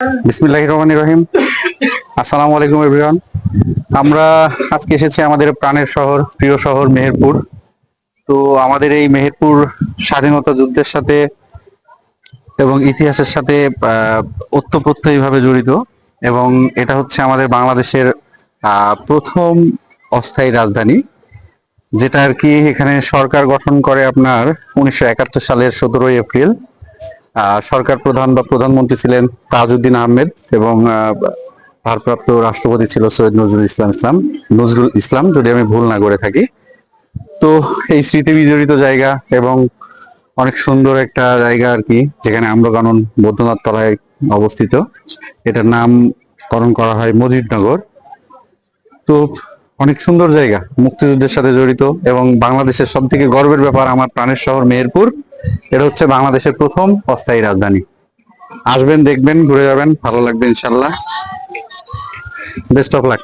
বিসমিল্লাহ রহমান রহিম। আসসালামু আলাইকুম এভরিওয়ান আমরা আজকে এসেছি আমাদের প্রাণের শহর, প্রিয় শহর মেহেরপুর। তো আমাদের এই মেহেরপুর স্বাধীনতা যুদ্ধের সাথে এবং ইতিহাসের সাথে ওতপ্রোতভাবে জড়িত। এবং এটা হচ্ছে আমাদের বাংলাদেশের প্রথম অস্থায়ী রাজধানী, যেটা আর কি এখানে সরকার গঠন করে আপনার উনিশশো একাত্তর সালের সতেরোই এপ্রিল। সরকার প্রধান বা প্রধানমন্ত্রী ছিলেন তাজউদ্দিন আহমেদ এবং ভারপ্রাপ্ত রাষ্ট্রপতি ছিল সৈয়দ নজরুল ইসলাম ইসলাম, নজরুল ইসলাম, যদি আমি ভুল না করে থাকি। তো এই স্মৃতি বিজড়িত জায়গা এবং অনেক সুন্দর একটা জায়গা আর কি, যেখানে আম্রকানন বৌদ্ধনাথ তলায় অবস্থিত। এটার নামকরণ করা হয় মজিদনগর। তো অনেক সুন্দর জায়গা, মুক্তিযুদ্ধের সাথে জড়িত এবং বাংলাদেশের সব থেকে গর্বের ব্যাপার আমার প্রাণের শহর মেহেরপুর। এটা হচ্ছে বাংলাদেশের প্রথম অস্থায়ী রাজধানী। আসবেন, দেখবেন, ঘুরে যাবেন, ভালো লাগবে, ইনশাল্লাহ। Best of luck